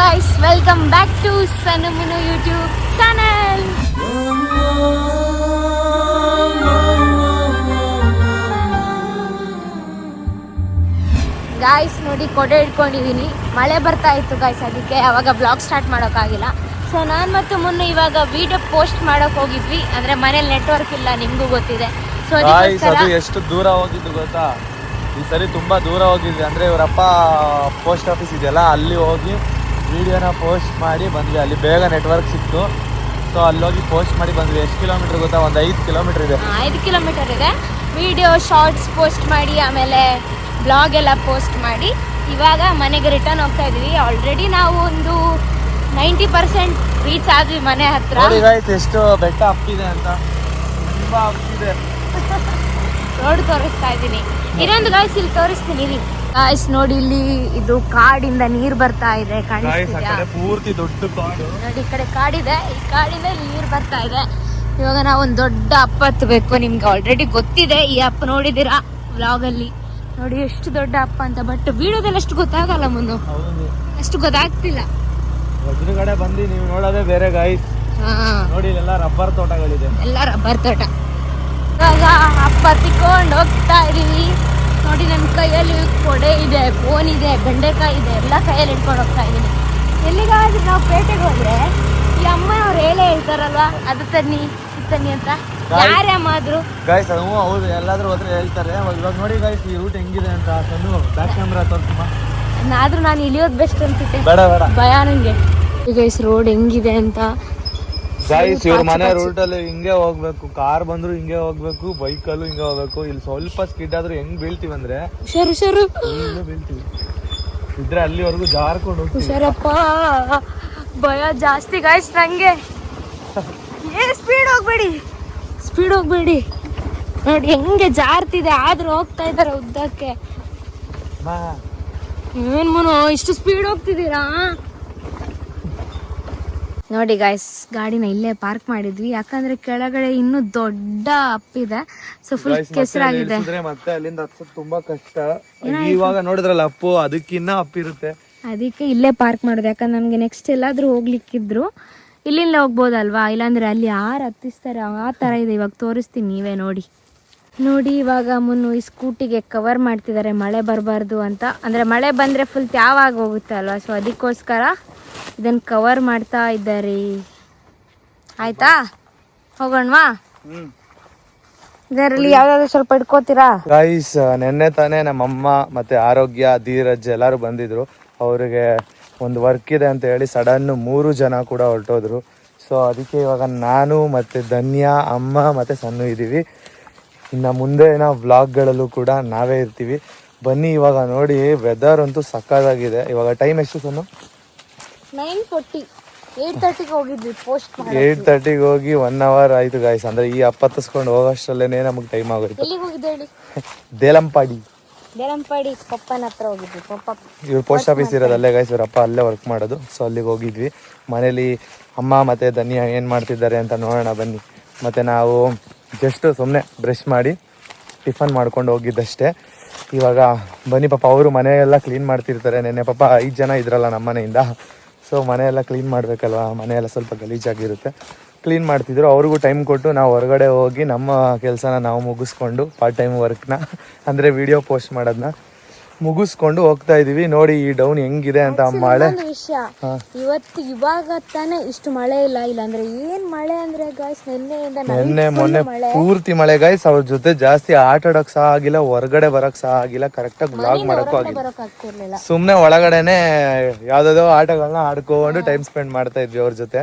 Guys welcome back to ಸನಮುನು YouTube channel guys ನೋಡಿ ಕೊಡೆ ಇಟ್ಕೊಂಡಿದ್ದೀನಿ ಮಳೆ ಬರ್ತಾ ಇತ್ತು ಗಾಯ್ಸ್ ಅದಕ್ಕೆ ಅವಾಗ ಬ್ಲಾಗ್ ಸ್ಟಾರ್ಟ್ ಮಾಡೋಕ್ಕಾಗಿಲ್ಲ. ಸೊ ನಾನು ಮತ್ತು ಮುನ್ನು ಇವಾಗ ವಿಡಿಯೋ ಪೋಸ್ಟ್ ಮಾಡೋಕೆ ಹೋಗಿದ್ವಿ. ಅಂದರೆ ಮನೇಲಿ ನೆಟ್ವರ್ಕ್ ಇಲ್ಲ ನಿಮಗೂ ಗೊತ್ತಿದೆ. ಸೊ ಅದು ಎಷ್ಟು ದೂರ ಹೋಗಿದ್ದು ಗೊತ್ತಾ? ಈ ಸರಿ ತುಂಬಾ ದೂರ ಹೋಗಿದ್ವಿ. ಅಂದ್ರೆ ಇವರಪ್ಪ ಪೋಸ್ಟ್ ಆಫೀಸ್ ಇದೆಯಲ್ಲ ಅಲ್ಲಿ ಹೋಗಿ ವಿಡಿಯೋನ ಪೋಸ್ಟ್ ಮಾಡಿ ಬಂದ್ವಿ. ಅಲ್ಲಿ ಬೇಗ ನೆಟ್ವರ್ಕ್ ಸಿಕ್ತು. ಸೊ ಅಲ್ಲಿ ಹೋಗಿ ಪೋಸ್ಟ್ ಮಾಡಿ ಬಂದ್ವಿ. ಎಷ್ಟು ಕಿಲೋಮೀಟರ್ ಗೊತ್ತಾ? ಒಂದು ಐದು ಕಿಲೋಮೀಟರ್ ಇದೆ. ಐದು ಕಿಲೋಮೀಟರ್ ಇದೆ. ವಿಡಿಯೋ ಶಾರ್ಟ್ಸ್ ಪೋಸ್ಟ್ ಮಾಡಿ ಆಮೇಲೆ ಬ್ಲಾಗ್ ಎಲ್ಲ ಪೋಸ್ಟ್ ಮಾಡಿ. ಇವಾಗ ಮನೆಗೆ ರಿಟರ್ನ್ ಹೋಗ್ತಾ ಇದೀವಿ. ಆಲ್ರೆಡಿ ನಾವು ಒಂದು ನೈಂಟಿ ಪರ್ಸೆಂಟ್ ರೀಚ್ ಆದ್ವಿ ಮನೆ ಹತ್ರ. ಎಷ್ಟು ಬೆಟ್ಟ ಅಪ್ಪಿದೆ ಅಂತ. ತುಂಬಾ ಅಪ್ಪಿದೆ ರೋಡ್ ತೋರಿಸ್ತಾ ಇದ್ದೀನಿ. ಇನ್ನೊಂದು ಗಾಯ್ಸ್ ಇಲ್ಲಿ ತೋರಿಸ್ತೀನಿ. ಇರಿ ಗಾಯ್ಸ್ ನೋಡಿ ಇಲ್ಲಿ ಇದು ಕಾಡಿಂದ ನೀರ್ ಬರ್ತಾ ಇದೆ ಕಾಣಿಸ್ತಿದ್ಯಾ? ಪೂರ್ತಿ ದೊಡ್ಡ ಕಾಡು. ನೋಡಿ ಈ ಕಡೆ ಕಾಡಿದೆ. ಈ ಕಾಡಿಂದ ನೀರ್ ಬರ್ತಾ ಇದೆ. ಇವಾಗ ನಾವು ಒಂದು ದೊಡ್ಡ ಅಪ್ಪ ಹತ್ಬೇಕು ನಿಮ್ಗೆ ಆಲ್ರೆಡಿ ಗೊತ್ತಿದೆ ಈ ಅಪ್ಪ ನೋಡಿದಿರಾ ವ್ಲಾಗ್ ಅಲ್ಲಿ. ನೋಡಿ ಎಷ್ಟು ದೊಡ್ಡ ಅಪ್ಪ ಅಂತ ಬಟ್ ವೀಡಿಯೋದಲ್ಲಿ ಅಷ್ಟು ಗೊತ್ತಾಗಲ್ಲ ಮುನ್ನು ಅಷ್ಟು ಗೊತ್ತಾಗ್ತಿಲ್ಲ. ಎದುರುಗಡೆ ಬಂದು ನೀವು ನೋಡೋದೇ ಬೇರೆ ಗಾಯ್ಸ್ ಹಾ. ನೋಡಿ ಎಲ್ಲ ರಬ್ಬರ್ ತೋಟಗಳಿದೆ. ಎಲ್ಲ ರಬ್ಬರ್ ತೋಟ. ಇವಾಗ ಅಪ್ಪ ತಿಕ್ಕೊಂಡು ಹೋಗ್ತಾ ಇದೀವಿ. ನೋಡಿ ನನ್ನ ಕೈಯಲ್ಲಿ ಕೊಡೆ ಇದೆ ಫೋನ್ ಇದೆ ಬೆಂಡೆಕಾಯಿ ಇದೆ ಎಲ್ಲ ಕೈಯಲ್ಲಿ ಇಟ್ಕೊಂಡು ಹೋಗ್ತಾ ಇದ್ದೀನಿ. ಎಲ್ಲಿಗಾದ್ರೂ ನಾವು ಪೇಟೆಗೆ ಹೋದ್ರೆ ಈ ಅಮ್ಮನವ್ರು ಹೇಳೇ ಹೇಳ್ತಾರಲ್ವಾ ಅದು ತನ್ನಿ ಇದು ತನ್ನಿ ಅಂತ? ಯಾರೇ ಅಮ್ಮ ಆದ್ರು ಗಾಯ್ಸ್ ಹ್ಞೂ ಹೌದು ಎಲ್ಲಾದ್ರೂ ಹೋದ್ರೆ ಹೇಳ್ತಾರೆ. ಇವಾಗ ನೋಡಿ ಗಾಯ್ಸ್ ಈ ರೂಟ್ ಹೆಂಗಿದೆ ಅಂತ ತಂದು ಬ್ಯಾಕ್ ಕ್ಯಾಮ್ರಾ ತೋರಿಸಮ್ಮ. ಆದ್ರೂ ನಾನು ಇಳಿಯೋದು ಬೆಸ್ಟ್ ಅನ್ಸುತ್ತೆ. ಬೇಡ ಬೇಡ. ಭಯ ನಂಗೆ. ಈಗ ರೋಡ್ ಹೆಂಗಿದೆ ಅಂತ ಗಾಯ್ಸ್ ಇವ್ರ ಮನೆ ರೂಟ್ ಅಲ್ಲಿ ಹಿಂಗೆ ಹೋಗ್ಬೇಕು ಕಾರ್ ಬಂದ್ರು ಹಿಂಗೆ ಹೋಗ್ಬೇಕು ಬೈಕ್ ಅಲ್ಲೂ ಹಿಂಗೆ ಹೋಗ್ಬೇಕು. ಇಲ್ಲಿ ಸ್ವಲ್ಪ ಸ್ಕಿಡ್ ಆದ್ರೂ ಹೆಂಗ್ ಬೀಳ್ತೀವಿ ಅಂದ್ರೆ ಹುಷಾರು ಹುಷಾರು. ಹಿಂಗೆ ಬೀಳ್ತೀವಿ. ಇದ್ರೆ ಅಲ್ಲಿವರೆಗೂ ಜಾರ್ಕೊಂಡು ಹುಷಾರಪ್ಪ. ಭಯ ಜಾಸ್ತಿ ಗೈಸ್ ನಂಗೆ. ಏ ಸ್ಪೀಡ್ ಹೋಗ್ಬೇಡಿ. ಸ್ಪೀಡ್ ಹೋಗ್ಬೇಡಿ. ನೋಡಿ ಹೆಂಗೆ ಜಾರ್ತಿದೆ ಆದ್ರೂ ಹೋಗ್ತಾ ಇದಾರೆ ಉದ್ದಕ್ಕೆ. ಏನ್ ಮನೋ ಇಷ್ಟು ಸ್ಪೀಡ್ ಹೋಗ್ತಿದ್ದೀರಾ? ನೋಡಿ ಗಾಯ್ಸ್ ಗಾಡಿನ ಇಲ್ಲೇ ಪಾರ್ಕ್ ಮಾಡಿದ್ವಿ. ಯಾಕಂದ್ರೆ ಕೆಳಗಡೆ ಇನ್ನೂ ದೊಡ್ಡ ಅಪ್ಪಿದೆ ಸೊ ಫುಲ್ ಕೆಸರಾಗಿದೆ. ಮತ್ತೆ ಅಲ್ಲಿಂದ ಹತ್ಸೋದ್ ತುಂಬಾ ಕಷ್ಟ. ಇವಾಗ ನೋಡಿದ್ರಲ್ಲ ಅಪ್ಪು ಅದಕ್ಕಿನ್ನ ಅಪ್ಪಿರುತ್ತೆ ಅದಕ್ಕೆ ಇಲ್ಲೇ ಪಾರ್ಕ್ ಮಾಡೋದು. ಯಾಕಂದ್ರೆ ನಮಗೆ ನೆಕ್ಸ್ಟ್ ಎಲ್ಲಾದ್ರೂ ಹೋಗ್ಲಿಕ್ಕಿದ್ರು. ಇಲ್ಲಿಂದ ಹೋಗ್ಬೋದಲ್ವಾ? ಇಲ್ಲಾಂದ್ರೆ ಅಲ್ಲಿ ಯಾರು ಹತ್ತಿಸ್ತಾರೆ? ಆ ತರ ಇದೆ. ಇವಾಗ ತೋರಿಸ್ತೀನಿ ನೀವೇ ನೋಡಿ. ನೋಡಿ ಇವಾಗ ಮುನ್ನು ಈ ಸ್ಕೂಟಿಗೆ ಕವರ್ ಮಾಡ್ತಿದ್ದಾರೆ. ಮಳೆ ಬರಬಾರ್ದು ಅಂತ. ಅಂದರೆ ಮಳೆ ಬಂದರೆ ಫುಲ್ ತ್ಯಾವಾಗಿ ಹೋಗುತ್ತೆ ಅಲ್ವಾ? ಸೊ ಅದಕ್ಕೋಸ್ಕರ ಇದನ್ನು ಕವರ್ ಮಾಡ್ತಾ ಇದ್ದಾರೆ. ಆಯ್ತಾ? ಹೋಗೋಣವಾ? ಇದರಲ್ಲಿ ಯಾವ್ದಾದ್ರು ಸ್ವಲ್ಪ ಇಟ್ಕೋತೀರಾ ಗಾಯ್ಸ್ ನೆನ್ನೆ ತಾನೇ ನಮ್ಮಮ್ಮ ಮತ್ತೆ ಆರೋಗ್ಯ ಧೀರಜ್ ಎಲ್ಲರೂ ಬಂದಿದ್ರು. ಅವರಿಗೆ ಒಂದು ವರ್ಕ್ ಇದೆ ಅಂತ ಹೇಳಿ ಸಡನ್ ಮೂರು ಜನ ಕೂಡ ಹೊರಟೋದ್ರು. ಸೊ ಅದಕ್ಕೆ ಇವಾಗ ನಾನು ಮತ್ತೆ ಧನ್ಯ ಅಮ್ಮ ಮತ್ತೆ ಸಣ್ಣ ಇದ್ದೀವಿ ಇನ್ನು ಮುಂದೆ ನಾವು ವ್ಲಾಗ್ಗಳಲ್ಲೂ ಕೂಡ ನಾವೇ ಇರ್ತೀವಿ. ಬನ್ನಿ ಇವಾಗ ನೋಡಿ ವೆದರ್ ಅಂತೂ ಸಕ್ಕತ್ತಾಗಿದೆ. ಇವಾಗ ಟೈಮ್ ಎಷ್ಟು ಸೊನ್ನು? ನೈನ್ ಫೋರ್ಟಿ ಏಯ್ಟ್ ತರ್ಟಿಗೆ ಹೋಗಿದ್ವಿ ಪೋಸ್ಟ್ ಮಾಡಿ. ಏಯ್ಟ್ ತರ್ಟಿಗೆ ಹೋಗಿ ಒನ್ ಅವರ್ ಆಯ್ತು ಗಾಯ್ಸ್ ಅಂದ್ರೆ ಈ ಅಪ್ಪತ್ತಿಸ್ಕೊಂಡು ಹೋಗೋಷ್ಟರಲ್ಲೇ ನಮಗೆ ಟೈಮ್ ಆಗೋಯ್ತು. ಎಲ್ಲಿಗೆ ಹೋಗಿದ್ದೆ ಹೇಳಿ? ದೇಲಂಪಾಡಿ. ಬೇರಂಪಾಡಿ ಪಪ್ಪನ ಹತ್ರ ಹೋಗಿದ್ವಿ. ಪಪ್ಪ ಇವ್ರು ಪೋಸ್ಟ್ ಆಫೀಸ್ ಇರೋದು ಅಲ್ಲೇ ಗಾಯ್ಸ್ ಇವ್ರ ಅಪ್ಪ ಅಲ್ಲೇ ವರ್ಕ್ ಮಾಡೋದು. ಸೊ ಅಲ್ಲಿಗೆ ಹೋಗಿದ್ವಿ. ಮನೇಲಿ ಅಮ್ಮ ಮತ್ತೆ ಧನ್ಯ ಏನು ಮಾಡ್ತಿದ್ದಾರೆ ಅಂತ ನೋಡೋಣ ಬನ್ನಿ. ಮತ್ತೆ ನಾವು ಜಸ್ಟ್ ಸುಮ್ಮನೆ ಬ್ರಷ್ ಮಾಡಿ ಟಿಫನ್ ಮಾಡ್ಕೊಂಡು ಹೋಗಿದ್ದಷ್ಟೇ. ಇವಾಗ ಬನ್ನಿ ಪಾಪ, ಅವರು ಮನೆಯೆಲ್ಲ ಕ್ಲೀನ್ ಮಾಡ್ತಿರ್ತಾರೆ. ನೆನ್ನೆ ಪಾಪ ಐದು ಜನ ಇದ್ರಲ್ಲ ನಮ್ಮ ಮನೆಯಿಂದ. ಸೊ ಮನೆಯೆಲ್ಲ ಕ್ಲೀನ್ ಮಾಡಬೇಕಲ್ವಾ? ಮನೆಯೆಲ್ಲ ಸ್ವಲ್ಪ ಗಲೀಜಾಗಿರುತ್ತೆ. ಕ್ಲೀನ್ ಮಾಡ್ತಿದ್ರು. ಅವ್ರಿಗೂ ಟೈಮ್ ಕೊಟ್ಟು ನಾವು ಹೊರಗಡೆ ಹೋಗಿ ನಮ್ಮ ಕೆಲಸನ ನಾವು ಮುಗಿಸ್ಕೊಂಡು ಪಾರ್ಟ್ ಟೈಮ್ ವರ್ಕ್ನ ಅಂದರೆ ವಿಡಿಯೋ ಪೋಸ್ಟ್ ಮಾಡೋದನ್ನ ಮುಗಿಸ್ಕೊಂಡು ಹೋಗ್ತಾ ಇದೀವಿ. ನೋಡಿ ಈ ಡೌನ್ ಹೆಂಗಿದೆ ಅಂತ ಮಳೆ. ವಿಷಯ. ಇವತ್ತು ಇವಾಗ ತಾನೇ ಇಷ್ಟು ಮಳೆ ಇಲ್ಲ ಇಲ್ಲ ಅಂದ್ರೆ ಏನ್ ಮಳೆ ಅಂದ್ರೆ ಗಾಯ್ಸ್ ನಿನ್ನೆಯಿಂದ ನಿನ್ನೆ ಮೊನ್ನೆ ಪೂರ್ತಿ ಮಳೆ ಗಾಯ್ಸ್ ಅವ್ರ ಜೊತೆ ಜಾಸ್ತಿ ಆಟ ಆಡಕ್ ಸಹ ಆಗಿಲ್ಲ ಹೊರಗಡೆ ಬರಕ್ ಸಹ ಆಗಿಲ್ಲ ಕರೆಕ್ಟಾಗಿ ಬ್ಲಾಗ್ ಮಾಡಕ್ಕೂ ಆಗಿಲ್ಲ. ಸುಮ್ನೆ ಒಳಗಡೆನೆ ಯಾವ್ದಾದ್ರು ಆಟಗಳನ್ನ ಆಡ್ಕೊಂಡು ಟೈಮ್ ಸ್ಪೆಂಡ್ ಮಾಡ್ತಾ ಇದ್ವಿ ಅವ್ರ ಜೊತೆ.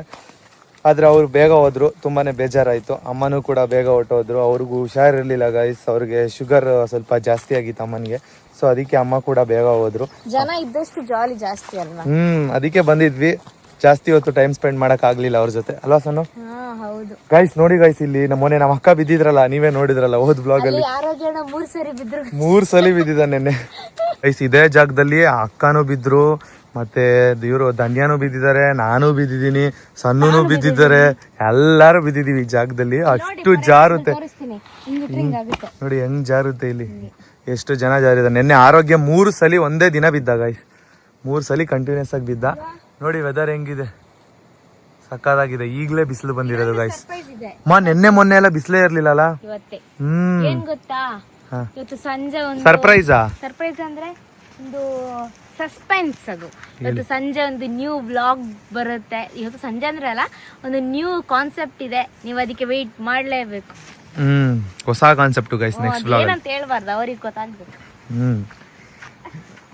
ಆದ್ರೆ ಅವರು ಬೇಗ ಹೋದರು ತುಂಬಾ ಬೇಜಾರಾಯಿತು. ಅಮ್ಮನೂ ಕೂಡ ಬೇಗ ಹೊಟ್ಟೋದ್ರು ಅವ್ರಿಗೂ ಹುಷಾರಿರಲಿಲ್ಲ ಗೈಸ್ ಅವ್ರಿಗೆ ಶುಗರ್ ಸ್ವಲ್ಪ ಜಾಸ್ತಿ ಆಗಿತ್ತು ಅಮ್ಮನಿಗೆ. ಸೊ ಅದಕ್ಕೆ ಅಮ್ಮ ಕೂಡ ಬೇಗ ಹೋದ್ರು. ಜನ ಇದ್ದಷ್ಟು ಜಾಲಿ ಜಾಸ್ತಿ ಅಲ್ವಾ? ಹ್ಮ್ ಅದಕ್ಕೆ ಬಂದಿದ್ವಿ. ಜಾಸ್ತಿ ಹೊತ್ತು ಟೈಮ್ ಸ್ಪೆಂಡ್ ಮಾಡಕ್ ಆಗ್ಲಿಲ್ಲ ಅವ್ರ ಜೊತೆ. ಅಲ್ವಾ ಸಣ್ಣ ಹೌದು. ಗೈಸ್ ನೋಡಿ ಗೈಸ್ ಇಲ್ಲಿ ನಮ್ಮ ಮೊನ್ನೆ ನಮ್ಮ ಅಕ್ಕ ಬಿದ್ದಿದ್ರಲ್ಲ ನೀವೇ ನೋಡಿದ್ರಲ್ಲ ಹೋದ್ ಬ್ಲಾಗ್ ಅಲ್ಲಿ. ಮೂರ್ ಸರಿ ಬಿದ್ರು. ಮೂರ್ ಸಲ ಬಿದ್ದಿದ್ದ ನೆನ್ನೆ. ಗೈಸ್ ಇದೇ ಜಾಗದಲ್ಲಿ ಅಕ್ಕನೂ ಬಿದ್ರು ಮತ್ತೆ ಇವರು ಧನ್ಯಾನು ಬಿದ್ದಿದ್ದಾರೆ ನಾನು ಬಿದ್ದಿದ್ದೀನಿ ಸಣ್ಣನು ಬಿದ್ದಿದ್ದಾರೆ ಎಲ್ಲಾರು ಬಿದ್ದಿದೀವಿ ಈ ಜಾಗದಲ್ಲಿ. ಅಷ್ಟು ಜಾರುತ್ತೆ. ನೋಡಿ ಹೆಂಗ್ ಜಾರುತ್ತೆ ಇಲ್ಲಿ. ಎಷ್ಟು ಜನ ಜಾರಿದ್ದಾರೆ. ನಿನ್ನೆ ಆರೋಗ್ಯ ಮೂರು ಸಲ ಒಂದೇ ದಿನ ಬಿದ್ದ ಗೈಸ್ ಮೂರು ಸಲ ಕಂಟಿನ್ಯೂಸ್ ಆಗಿ ಬಿದ್ದ. ನೋಡಿ ವೆದರ್ ಹೆಂಗಿದೆ. ಸಕ್ಕದಾಗಿದೆ ಈಗಲೇ ಬಿಸಿಲು ಬಂದಿರೋದು ಇದೆ. ಮಾ ನಿನ್ನೆ ಮೊನ್ನೆ ಎಲ್ಲ ಬಿಸಿಲೇ ಇರ್ಲಿಲ್ಲಲ್ಲ? ಅಲ್ಲ ಹ್ಮ್. ಸರ್ಪ್ರೈಸಾ ಸರ್ಪ್ರೈಸ್ ಅಂದ್ರೆ? ಒಂದು ಸಸ್ಪೆನ್ಸ್ ಅದು. ಇವತ್ತು ಸಂಜೆ ಒಂದು ನ್ಯೂ ಬ್ಲಾಗ್ ಬರುತ್ತೆ. ಇವತ್ತು ಸಂಜೆ ಅಂದ್ರೆ ಅಲ್ಲ ಒಂದು ನ್ಯೂ ಕಾನ್ಸೆಪ್ಟ್ ಇದೆ. ನೀವು ಅದಕ್ಕೆ ವೆಯ್ಟ್ ಮಾಡಲೇಬೇಕು. ಹ್ಮ್ ಹೊಸ ಕಾನ್ಸೆಪ್ಟ್ ಗೈಸ್ ನೆಕ್ಸ್ಟ್ ಬ್ಲಾಗ್ ಏನಂತ ಹೇಳ್ಬಾರ್ದು ಅವ್ರಿಗೆ ಗೊತ್ತಾಗ್ಬೇಕು. ಹ್ಮ್.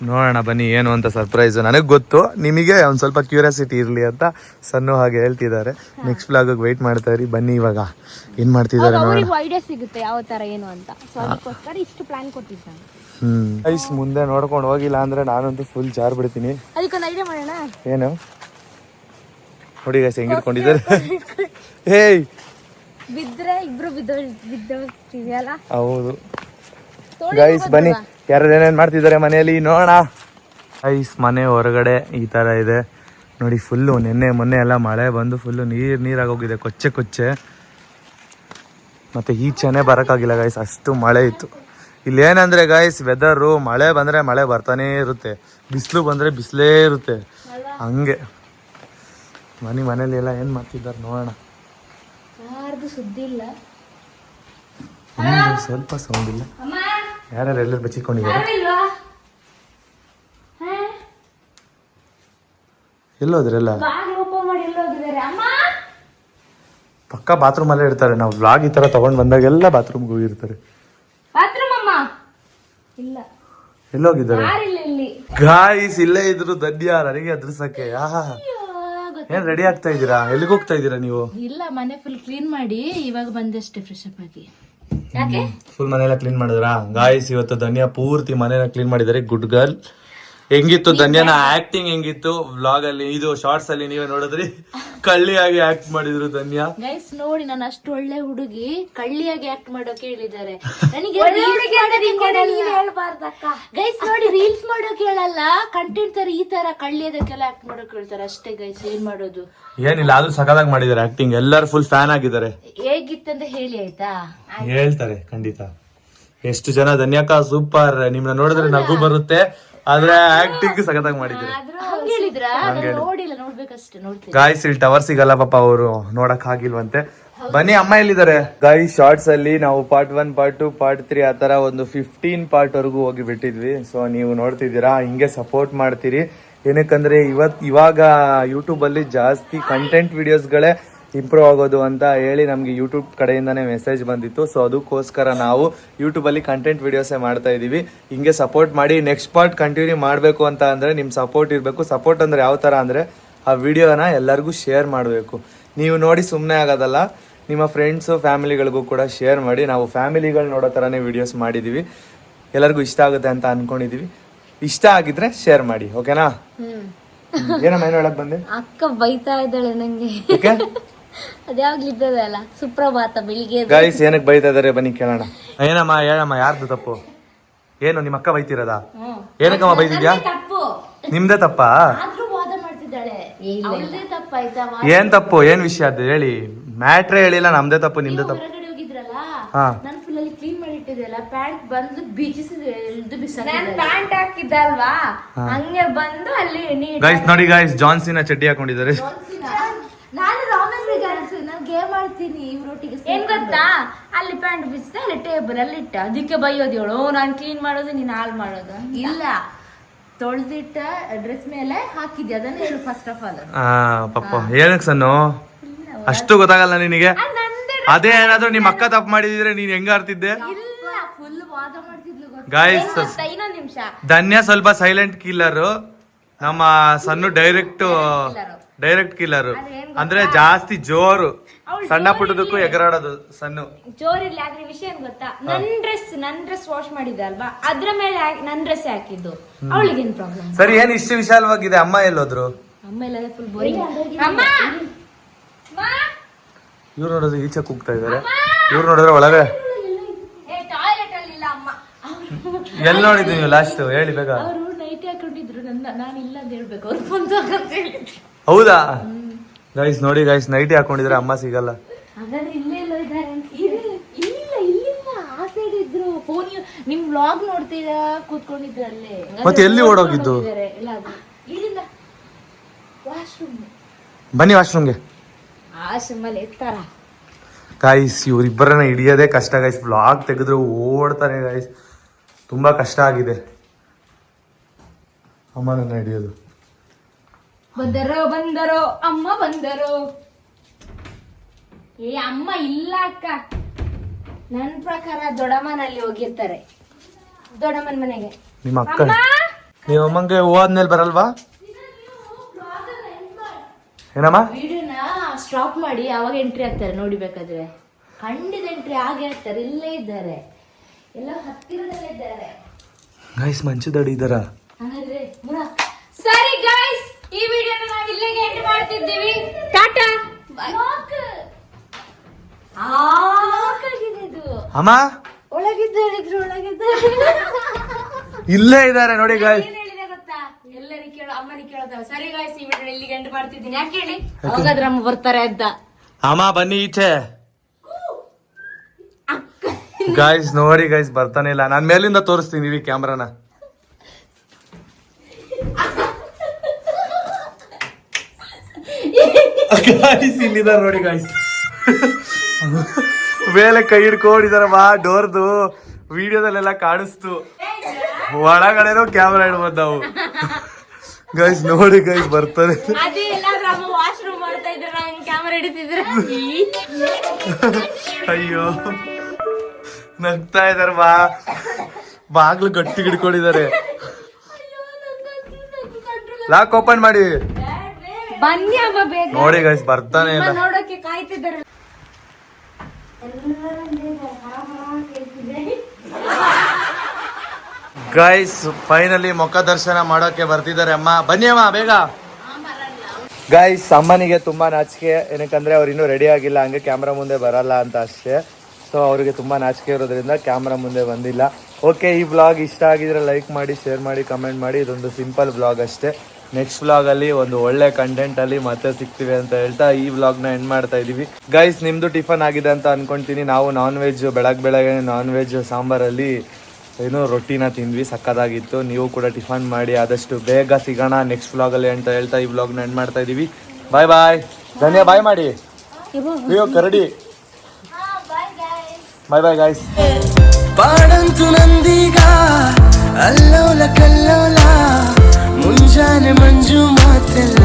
ನೋಡೋಣ ಬನ್ನಿ ಏನು ಅಂತ ಸರ್ಪ್ರೈಸ್ ನನಗೆ ಗೊತ್ತು ನಿಮಗೆ ಒಂದು ಸ್ವಲ್ಪ ಕ್ಯೂರಿಯಾಸಿಟಿ ಇರಲಿ ಅಂತ ಸಣ್ಣ ಹಾಗೆ ಹೇಳ್ತಿದ್ದಾರೆ. ನೆಕ್ಸ್ಟ್ ಬ್ಲಾಗ್ ವೆಯ್ಟ್ ಮಾಡ್ತಾ ಇರಿ ಬನ್ನಿ ಇವಾಗ. ಏನು ಮಾಡ್ತಿದ್ದಾರೆ ಐಡಿಯಾ ಸಿಗುತ್ತೆ ಯಾವ ತರ ಏನು ಅಂತ. ಅದಕ್ಕೋಸ್ಕರ ಇಷ್ಟು ಪ್ಲಾನ್ ಕೊಟ್ಟಿದ್ದಾನೆ. ಹ್ಮ್. ಗೈಸ್ ಮುಂದೆ ನೋಡ್ಕೊಂಡು ಹೋಗಿಲ್ಲ ಅಂದ್ರೆ ನಾನಂತೂ ಫುಲ್ ಜಾರ್ ಬಿಡ್ತೀನಿ. ಅದಕ್ಕೊಂದು ಐಡಿಯಾ ಮಾಡೋಣ? ಏನು? ನೋಡಿ ಗೈಸ್ ಹೆಂಗಿಟ್ಕೊಂಡಿದ್ದಾರೆ ಹೇಯ್! ಬಿದ್ರೆ ಇಬ್ರು ಬಿದ್ದೋ ಬಿದ್ದೋಗ್ತೀವಿ ಅಲ್ಲ? ಹೌದು. ಗೈಸ್ ಬನ್ನಿ. ಯಾರು ಏನೇನು ಮಾಡ್ತಿದ್ದಾರೆ ಮನೆಯಲ್ಲಿ? ನೋಡೋಣ. ಐಸ್ ಮನೆ ಹೊರಗಡೆ ಈ ತರ ಇದೆ. ನೋಡಿ ಫುಲ್ಲು ನಿನ್ನೆ ಮೊನ್ನೆ ಎಲ್ಲ ಮಳೆ ಬಂದು ಫುಲ್ಲು ನೀರ್ ನೀರಾಗೋಗಿದೆ ಕೊಚ್ಚೆ ಕೊಚ್ಚೆ. ಮತ್ತೆ ಈಚೆನೆ ಬರೋಕ್ಕಾಗಿಲ್ಲ ಗಾಯ್ಸ್ ಅಷ್ಟು ಮಳೆ ಇತ್ತು. ಇಲ್ಲಿ ಏನಂದ್ರೆ ಗೈಸ್ ವೆದರು ಮಳೆ ಬಂದ್ರೆ ಮಳೆ ಬರ್ತಾನೆ ಇರುತ್ತೆ. ಬಿಸಿಲು ಬಂದ್ರೆ ಬಿಸಿಲೇ ಇರುತ್ತೆ. ಹಂಗೆ. ಮನೆ ಮನೇಲಿ ಎಲ್ಲ ಏನು ಮಾಡ್ತಿದ್ದಾರೆ ನೋಡೋಣ. ಸ್ವಲ್ಪ ಸೌಂಡ್ ಇಲ್ಲ. ಯಾರ್ಯಾರು ಎಲ್ಲರೂ ಬಚ್ಚಿಕೊಂಡಿದ್ದಾರೆ? ಎಲ್ಲೋದ್ರೆಲ್ಲ? ಪಕ್ಕ ಬಾತ್ರೂಮ್ ಅಲ್ಲೇ ಇರ್ತಾರೆ. ನಾವು ವ್ಲಾಗ್ ಈ ತರ ತಗೊಂಡ್ ಬಂದಾಗೆಲ್ಲ ಬಾತ್ರೂಮ್ಗೆ ಹೋಗಿರ್ತಾರೆ ಎಲ್ಲೋಗಿದ್ದಾರೆ? ಗಾಯಿಸ್ ಇಲ್ಲಿ? ಇದ್ರು ಧನ್ಯ ನನಗೆ ಅದ್ರಸಕ್ಕೆ ಏನ್ ರೆಡಿ ಆಗ್ತಾ ಇದ್ದೀರಾ? ಎಲ್ಲಿಗೆ ಹೋಗ್ತಾ ಇದ್ದೀರಾ ನೀವು? ಇಲ್ಲ ಮನೆ ಫುಲ್ ಕ್ಲೀನ್ ಮಾಡಿ ಇವಾಗ ಬಂದಷ್ಟೇ ಫ್ರೆಶ್ ಅಪ್ ಆಗಿ. ಫುಲ್ ಮನೆಯೆಲ್ಲ ಕ್ಲೀನ್ ಮಾಡಿದ್ರಾ? ಗಾಯ್ಸ್ ಇವತ್ತು ಧನ್ಯ ಪೂರ್ತಿ ಮನೆನ ಕ್ಲೀನ್ ಮಾಡಿದ್ದಾರೆ. ಗುಡ್ ಗರ್ಲ್ ಹೆಂಗಿತ್ತು ಧನ್ಯನ? ಆಕ್ಟಿಂಗ್ ಹೆಂಗಿತ್ತು? ವ್ಲಾಗ್ ಅಲ್ಲಿ ಇದು ಶಾರ್ಟ್ಸ್ ಅಲ್ಲಿ ನೀವೇ ನೋಡಿದ್ರಿ. ಕಳ್ಳಿಯಾಗಿ ಆಕ್ಟ್ ಮಾಡಿದ್ರು ಧನ್ಯ. ಗೈಸ್ ನೋಡಿ ನಾನು ಅಷ್ಟು ಒಳ್ಳೆ ಹುಡುಗಿ ಕಳ್ಳಿಯಾಗಿ ಆಕ್ಟ್ ಮಾಡೋಕೆ ಹೇಳಿದ್ದಾರೆ. ನನಗೆ ಗೈಸ್ ನೋಡಿ ರೀಲ್ಸ್ ಮಾಡೋಕೆ ಹೇಳಲ್ಲ. ಕಂಟೆಂಟ್ ತರ ಈ ತರ ಕಳ್ಳಿಯದಕ್ಕೆಲ್ಲ ಆಕ್ಟ್ ಮಾಡೋಕೆ ಹೇಳ್ತಾರೆ. ಅಷ್ಟೇ ಗೈಸ್ ಏನ್ ಮಾಡೋದು? ಏನಿಲ್ಲ ಆದ್ರೂ ಸಕಾಲಾಗಿ ಮಾಡಿದ್ದಾರೆ ಆಕ್ಟಿಂಗ್ ಎಲ್ಲರೂ ಫುಲ್ ಫ್ಯಾನ್ ಆಗಿದ್ದಾರೆ. ಹೇಗಿತ್ತಂತ ಹೇಳಿ ಆಯ್ತಾ? ಹೇಳ್ತಾರೆ ಖಂಡಿತ. ಎಷ್ಟು ಜನ ಧನ್ಯಕ್ಕ? ಸೂಪರ್ ನಿಮ್ನ ನೋಡಿದ್ರೆ ನಗು ಬರುತ್ತೆ. ಆದ್ರೆ ಆಕ್ಟಿಂಗ್ ಸಖತ್ತಾಗಿ ಮಾಡಿದ್ರು ನೋಡಿಲ್ಲ ನೋಡ್ಬೇಕಷ್ಟೇ ನೋಡ್ತೀನಿ. ಗಾಯ್ಸ್ ಇಲ್ಲಿ ಟವರ್ ಸಿಗಲ್ಲ ಪಾಪ ಅವರು ನೋಡಕ್ ಆಗಿಲ್ವಂತೆ. ಬನ್ನಿ ಅಮ್ಮ ಎಲ್ಲಿದ್ದಾರೆ? ಗಾಯ್ಸ್ ಶಾರ್ಟ್ಸ್ ಅಲ್ಲಿ ನಾವು part one part two part three ಆತರ ತರ ಒಂದು ಫಿಫ್ಟೀನ್ ಪಾರ್ಟ್ ವರೆಗೂ ಹೋಗಿ ಬಿಟ್ಟಿದ್ವಿ. ಸೊ ನೀವು ನೋಡ್ತಿದ್ದೀರಾ? ಹಿಂಗೆ ಸಪೋರ್ಟ್ ಮಾಡ್ತೀರಿ. ಏನಕ್ಕಂದ್ರೆ ಇವತ್ ಇವಾಗ ಯೂಟ್ಯೂಬ್ ಅಲ್ಲಿ ಜಾಸ್ತಿ ಕಂಟೆಂಟ್ ವಿಡಿಯೋಸ್ಗಳೇ ಇಂಪ್ರೂವ್ ಆಗೋದು ಅಂತ ಹೇಳಿ ನಮಗೆ ಯೂಟ್ಯೂಬ್ ಕಡೆಯಿಂದನೇ ಮೆಸೇಜ್ ಬಂದಿತ್ತು. ಸೊ ಅದಕ್ಕೋಸ್ಕರ ನಾವು ಯೂಟ್ಯೂಬಲ್ಲಿ ಕಂಟೆಂಟ್ ವೀಡಿಯೋಸೇ ಮಾಡ್ತಾ ಇದ್ದೀವಿ. ಹಿಂಗೆ ಸಪೋರ್ಟ್ ಮಾಡಿ ನೆಕ್ಸ್ಟ್ ಪಾರ್ಟ್ ಕಂಟಿನ್ಯೂ ಮಾಡಬೇಕು ಅಂತ ಅಂದರೆ ನಿಮ್ಮ ಸಪೋರ್ಟ್ ಇರಬೇಕು. ಸಪೋರ್ಟ್ ಅಂದರೆ ಯಾವ ಥರ ಅಂದರೆ ಆ ವಿಡಿಯೋನ ಎಲ್ಲರಿಗೂ ಶೇರ್ ಮಾಡಬೇಕು. ನೀವು ನೋಡಿ ಸುಮ್ಮನೆ ಆಗೋದಲ್ಲ. ನಿಮ್ಮ ಫ್ರೆಂಡ್ಸು ಫ್ಯಾಮಿಲಿಗಳಿಗೂ ಕೂಡ ಶೇರ್ ಮಾಡಿ. ನಾವು ಫ್ಯಾಮಿಲಿಗಳು ನೋಡೋ ಥರನೇ ವಿಡಿಯೋಸ್ ಮಾಡಿದ್ದೀವಿ ಎಲ್ಲರಿಗೂ ಇಷ್ಟ ಆಗುತ್ತೆ ಅಂತ ಅಂದ್ಕೊಂಡಿದ್ದೀವಿ ಇಷ್ಟ ಆಗಿದ್ರೆ ಶೇರ್ ಮಾಡಿ ಓಕೆನಾ ಏನಮ್ಮ ಏನು ಹೇಳಕ್ ಬಂದೆ? ಅಕ್ಕ ಬೈತಾ ಇದ್ದಾಳೆ ನಂಗೆ. ಸುಪ್ರಭಾತ ಬೆಳಿಗ್ಗೆ ಗೈಸ್ ಏನಕ್ಕೆ ಬೈತಾ ಇದಾರೆ? ಬನ್ನಿ ಕೇಳೋಣ. ಏನಮ್ಮ ಹೇಳಮ್ಮ ಯಾರ್ದು ತಪ್ಪು? ಏನು ನಿಮ್ಮ ಅಕ್ಕ ಬೈತಿರೋದಾ? ಏನಕ್ಕಮ್ಮ ಬೈದಿದ್ಯಾ? ತಪ್ಪು. ನಿಮ್ದೇ ತಪ್ಪಾ? ಆದ್ರೂ ವಾದ ಮಾಡ್ತಿದ್ದಾಳೆ. ಅವಳದೇ ತಪ್ಪಾಯ್ತಾ ಏನ್ ತಪ್ಪು? ಏನ್ ವಿಷಯ ಅದು? ಹೇಳಿ. ಮ್ಯಾಟ್ರೇ ಹೇಳಿಲ್ಲ ನಮ್ದೇ ತಪ್ಪು ನಿಮ್ದೇ ತಪ್ಪು. ಹೊರಗಡೆ ಹೋಗಿದ್ರಲ್ಲ? ಹಾ. ನಾನು ಫುಲ್ ಅಲ್ಲಿ ಕ್ಲೀನ್ ಮಾಡಿ ಇಟ್ಟಿದ್ದೆಲ್ಲ ಪ್ಯಾಂಟ್ ಬಂದು ಬೀಚಿಸಿ ಎಳ್ದು ಬಿಸಾಕ ನಾನ್ ಪ್ಯಾಂಟ್ ಹಾಕಿದ್ದೆ ಅಲ್ವಾ? ಹಂಗೆ ಬಂದು ಅಲ್ಲಿ ನೀಟ್ ಗೈಸ್ ನೋಡಿ ಗೈಸ್ ಜಾನ್ಸಿನ ಚಡ್ಡಿ ಹಾಕೊಂಡಿದ್ದಾರೆ. ಆಡ್ತೀನಿ ಇವ್ರೊಟ್ಟಿಗೆ ಏನ್ ಗೊತ್ತಾ? ಅಲ್ಲಿ ಪ್ಯಾಂಟ್ ಬಿಚ್ಚಿದೆ ಅಲ್ಲಿ ಟೇಬಲ್ ಅಲ್ಲಿ ಇಟ್ಟ. ಅದಕ್ಕೆ ಬೈಯೋದು ಹೇಳು ನಾನು ಕ್ಲೀನ್ ಮಾಡೋದು ನೀನ್ ಹಾಲ್ ಮಾಡೋದು ಇಲ್ಲ. ತೊಳೆದಿಟ್ಟ ಡ್ರೆಸ್ ಮೇಲೆ ಹಾಕಿದ್ದೆ ಅದನ್ನ ಹೇಳು ಫಸ್ಟ್ ಆಫ್ ಆಲ್ ಆ ಪಾಪ. ಏನಕ್ ಸನ್ನು. ಅಷ್ಟು ಗೊತ್ತಾಗಲ್ಲ ನಿನಗೆ? ಅದೇ ಏನಾದ್ರು ನಿಮ್ಮ ಅಕ್ಕ ತಪ್ಪು ಮಾಡಿದ್ರೆ ನೀನ್ ಹೆಂಗ ಆಡ್ತಿದ್ದೆ? ಇಲ್ಲ ಫುಲ್ ವಾದ ಮಾಡ್ತಿದ್ಲು ಗೊತ್ತಾ? ಗಾಯ್ಸ್ ಗೊತ್ತಾ, ಇನ್ನೊಂದ್ ನಿಮಿಷ. ಧನ್ಯ ಸ್ವಲ್ಪ ಸೈಲೆಂಟ್ ಕಿಲ್ಲರ್ ನಮ್ಮ ಸಣ್ಣ ಡೈರೆಕ್ಟ್ ಡೈರೆಕ್ಟ್ ಕಿಲ್ಲರ್. ಅಂದ್ರೆ ಜಾಸ್ತಿ ಜೋರು. ಸಣ್ಣ ಪುಟ್ಟದಕ್ಕೂ ಎಗರಾಡೋದು ಸಣ್ಣ. ಜೋರಿರ್ಲಿ ಆದ್ರೆ ವಿಷಯ ಏನ್ ಗೊತ್ತಾ? ನನ್ ಡ್ರೆಸ್ ನನ್ ಡ್ರೆಸ್ ವಾಶ್ ಮಾಡಿದೆ ಅಲ್ವಾ? ಅದ್ರ ಮೇಲೆ ನನ್ ಡ್ರೆಸ್ ಹಾಕಿದ್ದು. ಅವಳಿಗೆ ಏನ್ ಪ್ರಾಬ್ಲಮ್ ಸರಿ ಏನ್ ಇಷ್ಟು ವಿಶಾಲವಾಗಿದೆ? ಅಮ್ಮ ಎಲ್ಲೋದ್ರು? ಅಮ್ಮ ಎಲ್ಲ ಫುಲ್ ಬೋರಿಂಗ್ ಅಮ್ಮ! ಅಮ್ಮ! ಇವ್ರು ನೋಡಿದ್ರೆ ಈಚೆ ಕೂಗ್ತಾ ಇದಾರೆ. ಇವ್ರು ನೋಡಿದ್ರೆ ಒಳಗೆ. ಏ ಟಾಯ್ಲೆಟ್ ಅಲ್ಲಿ ಇಲ್ಲ ಅಮ್ಮ. ಎಲ್ಲಿ ನೋಡಿದ್ವಿ ಲಾಸ್ಟ್ ಹೇಳಿ ಬೇಗ. ಅವರು ನೈಟ್ ಹಾಕೊಂಡಿದ್ರು ನನ್ನ ನಾನು ಇಲ್ಲ ಅಂತ ಹೇಳ್ಬೇಕು. ಅವ್ರು ಫೋನ್ ಅಂತ ಹೇಳಿದ್ರು ಹೌದಾ? ಗೈಸ್ ನೋಡಿ ಗೈಸ್ ನೈಟಿ ಹಾಕೊಂಡಿದ್ರೆ ಅಮ್ಮ ಸಿಗಲ್ಲ. ಹಾಗಾದ್ರೆ ಇಲ್ಲೇ ಎಲ್ಲೋ ಇದ್ದಾರೆ ಅಂತ. ಇಲ್ಲ ಇಲ್ಲ ಇಲ್ಲಿಲ್ಲ ಆ ಸೈಡ್ ಇದ್ರು. ಫೋನ್ ನಿಮ್ ವ್ಲಾಗ್ ನೋಡ್ತೀರಾ? ಕೂತ್ಕೊಂಡಿದ್ರು ಅಲ್ಲೇ. ಮತ್ತೆ ಎಲ್ಲಿ ಓಡೋಗಿದ್ದು? ಇದ್ದಾರೆ, ಇಲ್ಲ ಅದು ಇಲ್ಲಿಂದ ವಾಶ್ರೂಮ್ ಬನ್ನಿ ವಾಶ್ರೂಮ್ಗೆ ಆಶ್ರಮಲ್ಲಿ ಗಾಯ್ಸ್ ಇವರಿಬ್ಬರನ್ನ ಹಿಡಿಯೋದೇ ಕಷ್ಟ ಗೈಸ್ ಬ್ಲಾಗ್ ತೆಗೆದ್ರು ಓಡ್ತಾರೆ ಗೈಸ್ ತುಂಬಾ ಕಷ್ಟ ಆಗಿದೆ. ಅಮ್ಮನನ್ನ ಹಿಡಿಯೋದು. ಬಂದರೋ ಬಂದರೋ ಅಮ್ಮ ಬಂದರೋ. ಏ ಅಮ್ಮ ಇಲ್ಲ ಅಕ್ಕ. ನನ್ ಪ್ರಕಾರ ದೊಡ್ಡಮ್ಮನಲ್ಲಿ ಹೋಗಿರ್ತಾರೆ. ದೊಡ್ಡಮ್ಮನ ಮನೆಗೆ. ನಿಮ್ಮ ಅಕ್ಕ ನಿಮ್ಮ ಅಮ್ಮಂಗೆ ಹೋದ್ಮೇಲೆ ಬರಲ್ವಾ? ಏನಮ್ಮ? ವಿಡಿಯೋನ ಸ್ಟಾಪ್ ಮಾಡಿ ಅವಾಗ ಎಂಟ್ರಿ ಆಗ್ತಾರೆ ನೋಡಿ ಬೇಕಾದ್ರೆ ಖಂಡಿತ ಎಂಟ್ರಿ ಆಗೇ ಆಗ್ತಾರೆ ಇಲ್ಲೇ ಇದ್ದಾರೆ. ಎಲ್ಲ ಹತ್ತಿರದಲ್ಲೇ ಇದ್ದಾರೆ. ಗೈಸ್ ಮಂಚದಡಿ ಇದ್ದಾರ? ಹಂಗಾದ್ರೆ ಸರಿ ಗಾಯ್ಸ್ ಈ ವಿಡಿಯೋನ ನಾವು ಇಲ್ಲಿಗೆ ಎಂಡ್ ಮಾಡ್ತಿದ್ದೀವಿ. ಟಾಟಾ! ಇದು. ಅಮ್ಮ? ಒಳಗಿದ್ದು ಹೇಳಿದ್ರು ಒಳಗಿದ್ದು. ಇಲ್ಲೇ ಇದ್ದಾರೆ ನೋಡಿ ಗಾಯ್ಸ್ ಏನ್ ಹೇಳಿದೆ ಗೊತ್ತಾ? ಎಲ್ಲರಿಗೆ ಕೇಳೋ ಅಮ್ಮನಿಗೆ ಕೇಳೋದ ಸರಿ ಗಾಯ್ಸ್ ಈ ವಿಡಿಯೋ ಇಲ್ಲಿಗೆ ಎಂಡ್ ಮಾಡ್ತಿದ್ದೀನಿ. ಯಾಕೆ ಹೇಳಿ? ಅವಾಗಾದ್ರೆ ಅಮ್ಮ ಬರ್ತಾರೆ ಅಂತ. ಅಮ್ಮ ಬನ್ನಿ ಈಚೆ. ಗಾಯ್ಸ್ ನೋಡಿ ಗಾಯ್ಸ್ ಬರ್ತಾನೆ ಇಲ್ಲ. ನಾನು ಮೇಲಿಂದ ತೋರಿಸ್ತೀನಿ ಇರಿ ಕ್ಯಾಮ್ರಾನ ಗಾಯ್ಸ್ ಇಲ್ಲಿದ್ದಾರೆ ನೋಡಿ ಗಾಯ್ಸ್ ಮೇಲೆ ಕೈ ಹಿಡ್ಕೊಂಡಿದಾರ ಬಾ ಡೋರ್ದು ವಿಡಿಯೋದಲ್ಲೆಲ್ಲ ಕಾಣಿಸ್ತು. ಒಳಗಡೆನೋ ಕ್ಯಾಮ್ರಾ ಇಡ್ಬೋದು ನಾವು. ಗೈಸ್ ನೋಡಿ ಗೈಸ್ ಬರ್ತಾರೆ ಅಯ್ಯೋ. ನಗ್ತಾ ಇದಾರೆ ಬಾ. ಬಾಗ್ಲು ಗಟ್ಟಿ ಹಿಡ್ಕೊಂಡಿದ್ದಾರೆ ಲಾಕ್ ಓಪನ್ ಮಾಡಿ. ಬನ್ನಿ ಅಮ್ಮ ಬೇಗ. ನೋಡಿ ಗೈಸ್ ಬರ್ತಾನೆ ಇಲ್ಲ ನೋಡೋಕೆ ಕಾಯ್ತಿದ್ದಾರೆ. ಗೈಸ್ ಫೈನಲಿ ಮುಖ ದರ್ಶನ ಮಾಡೋಕೆ ಬರ್ತಿದ್ದಾರೆ ಅಮ್ಮ. ಬನ್ನಿ ಅಮ್ಮ ಬೇಗ. ಗೈಸ್ ಅಮ್ಮನಿಗೆ ತುಂಬಾ ನಾಚಿಕೆ. ಏನಕ್ಕಂದ್ರೆ ಅವ್ರು ಇನ್ನೂ ರೆಡಿ ಆಗಿಲ್ಲ. ಹಂಗೆ ಕ್ಯಾಮ್ರಾ ಮುಂದೆ ಬರಲ್ಲ ಅಂತ ಅಷ್ಟೇ. ಸೊ ಅವರಿಗೆ ತುಂಬಾ ನಾಚಿಕೆ ಇರೋದ್ರಿಂದ ಕ್ಯಾಮ್ರಾ ಮುಂದೆ ಬಂದಿಲ್ಲ. ಓಕೆ ಈ ಬ್ಲಾಗ್ ಇಷ್ಟ ಆಗಿದ್ರೆ ಲೈಕ್ ಮಾಡಿ ಶೇರ್ ಮಾಡಿ ಕಮೆಂಟ್ ಮಾಡಿ. ಇದೊಂದು ಸಿಂಪಲ್ ಬ್ಲಾಗ್ ಅಷ್ಟೇ. ನೆಕ್ಸ್ಟ್ ಬ್ಲಾಗ್ ಅಲ್ಲಿ ಒಂದು ಒಳ್ಳೆ ಕಂಟೆಂಟ್ ಅಲ್ಲಿ ಮತ್ತೆ ಸಿಗ್ತೀವಿ ಅಂತ ಹೇಳ್ತಾ ಈ ಬ್ಲಾಗ್ನ ಎಂಡ್ ಮಾಡ್ತಾ ಇದೀವಿ. ಗೈಸ್ ನಿಮ್ದು ಟಿಫನ್ ಆಗಿದೆ ಅಂತ ಅನ್ಕೊಂತೀನಿ. ನಾವು ನಾನ್ ವೆಜ್ ಬೆಳಗ್ ಬೆಳಗ್ಗೆ ನಾನ್ ವೆಜ್ ಸಾಂಬಾರಲ್ಲಿ ಏನು ರೊಟ್ಟಿನ ತಿಂದ್ವಿ, ಸಕ್ಕದಾಗಿತ್ತು. ನೀವು ಕೂಡ ಟಿಫನ್ ಮಾಡಿ ಆದಷ್ಟು ಬೇಗ ಸಿಗೋಣ ನೆಕ್ಸ್ಟ್ ವ್ಲಾಗಲ್ಲಿ ಅಂತ ಹೇಳ್ತಾ ಈ ವ್ಲಾಗ್ನ ಎಂಡ್ ಮಾಡ್ತಾ ಇದೀವಿ. ಬಾಯ್ ಬಾಯ್ ಧನ್ಯ ಬಾಯ್ ಮಾಡಿ. ಅಯ್ಯೋ, ಕರಡಿ. ಬಾಯ್ ಬಾಯ್ ಗಾಯ್ಸ್ ನಂದೀಗ, ಅಲ್ಲೋಲ ಕಲ್ಲೋಲ. മുഞ്ചാന് മഞ്ജു മാത്രല്ല